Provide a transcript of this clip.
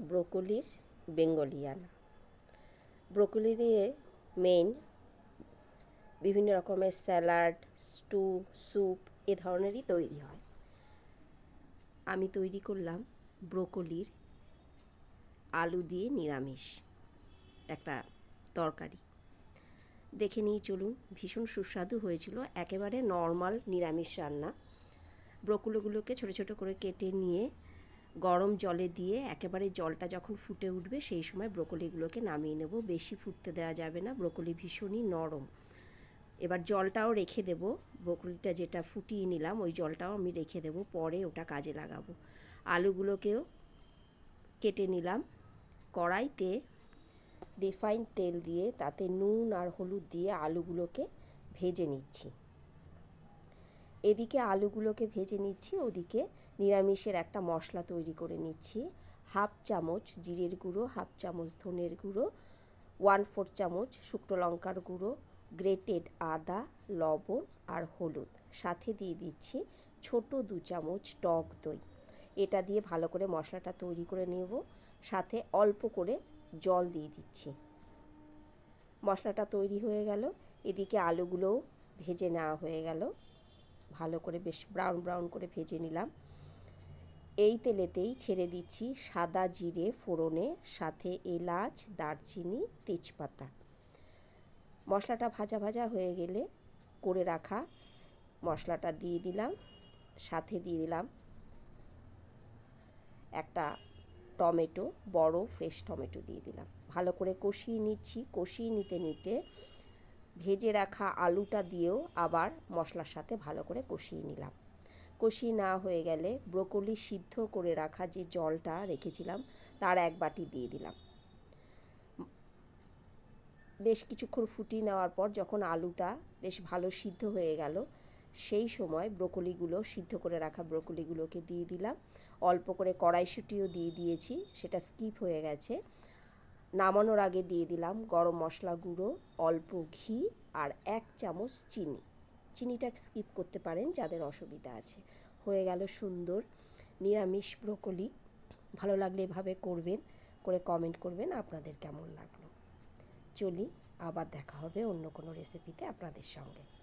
ব্রোকলির বেঙ্গলিয়ানা। Broccoli দিয়ে main বিভিন্ন রকমের স্যালাড স্টু স্যুপ এ ধরনেরই তৈরি হয়। আমি তৈরি করলাম ব্রোকলির আলু দিয়ে নিরামিষ একটা তরকারি। দেখে নিয়ে চলুন, ভীষণ সুস্বাদু হয়েছিল, একেবারে নর্মাল নিরামিষ রান্না। ব্রোকলিগুলোকে ছোটো ছোটো করে কেটে নিয়ে গরম জলে দিয়ে একেবারে জলটা যখন ফুটে উঠবে, সেই সময় ব্রোকলিগুলোকে নামিয়ে নেব। বেশি ফুটতে দেওয়া যাবে না, ব্রোকলি ভীষণই নরম। এবার জলটাও রেখে দেব। ব্রোকলিটা যেটা ফুটিয়ে নিলাম, ওই জলটাও আমি রেখে দেব। পরে ওটা কাজে লাগাবো। আলুগুলোকেও কেটে নিলাম। কড়াইতে রিফাইন তেল দিয়ে তাতে নুন আর হলুদ দিয়ে আলুগুলোকে ভেজে নিচ্ছি। এদিকে আলুগুলোকে ভেজে নিচ্ছি, ওদিকে নিরামিষের একটা মশলা তৈরি করে নিচ্ছি। হাফ চামচ জিরের গুঁড়ো, হাফ চামচ ধনের গুঁড়ো ওয়ান ফোর চামচ শুকনো লঙ্কার গুঁড়ো গ্রেটেড আদা, লবণ আর হলুদ। সাথে দিয়ে দিচ্ছি ছোট দু চামচ টক দই। এটা দিয়ে ভালো করে মশলাটা তৈরি করে নেব। সাথে অল্প করে জল দিয়ে দিচ্ছি। মশলাটা তৈরি হয়ে গেল। এদিকে আলুগুলোও ভেজে নেওয়া হয়ে গেল। ভালো করে বেশ ব্রাউন ব্রাউন করে ভেজে নিলাম। এই তেলেতেই ছেড়ে দিচ্ছি সাদা জিরে ফোড়নে, সাথে এলাচ, দারচিনি, তেজপাতা। মশলাটা ভাজা ভাজা হয়ে গেলে করে রাখা মশলাটা দিয়ে দিলাম, সাথে দিয়ে দিলাম একটা টমেটো, বড় ফ্রেশ টমেটো দিয়ে দিলাম। ভালো করে কষিয়ে নিচ্ছি, কষিয়ে নিতে নিতে ভেজে রাখা আলুটা দিয়েও আবার মশলার সাথে ভালো করে কষিয়ে নিলাম। কষিয়ে না হয়ে গেলে ব্রোকলি সিদ্ধ করে রাখা যে জলটা রেখেছিলাম, তার এক বাটি দিয়ে দিলাম। বেশ কিছুক্ষণ ফুটিয়ে নেওয়ার পর যখন আলুটা বেশ ভালো সিদ্ধ হয়ে গেল, সেই সময় ব্রোকলিগুলো, সিদ্ধ করে রাখা ব্রোকলিগুলোকে দিয়ে দিলাম। অল্প করে কড়াইশুঁটিও দিয়ে দিয়েছি, সেটা স্কিপ হয়ে গেছে। নামানোর আগে দিয়ে দিলাম গরম মশলা গুঁড়ো, অল্প ঘি আর এক চামচ চিনি। চিনিটা স্কিপ করতে পারেন যাদের অসুবিধা আছে। হয়ে গেল সুন্দর নিরামিষ ব্রোকলি। ভালো লাগলে এভাবে করবেন, করে কমেন্ট করবেন আপনাদের কেমন লাগল। চলি, আবার দেখা হবে অন্য কোনো রেসিপিতে আপনাদের সঙ্গে।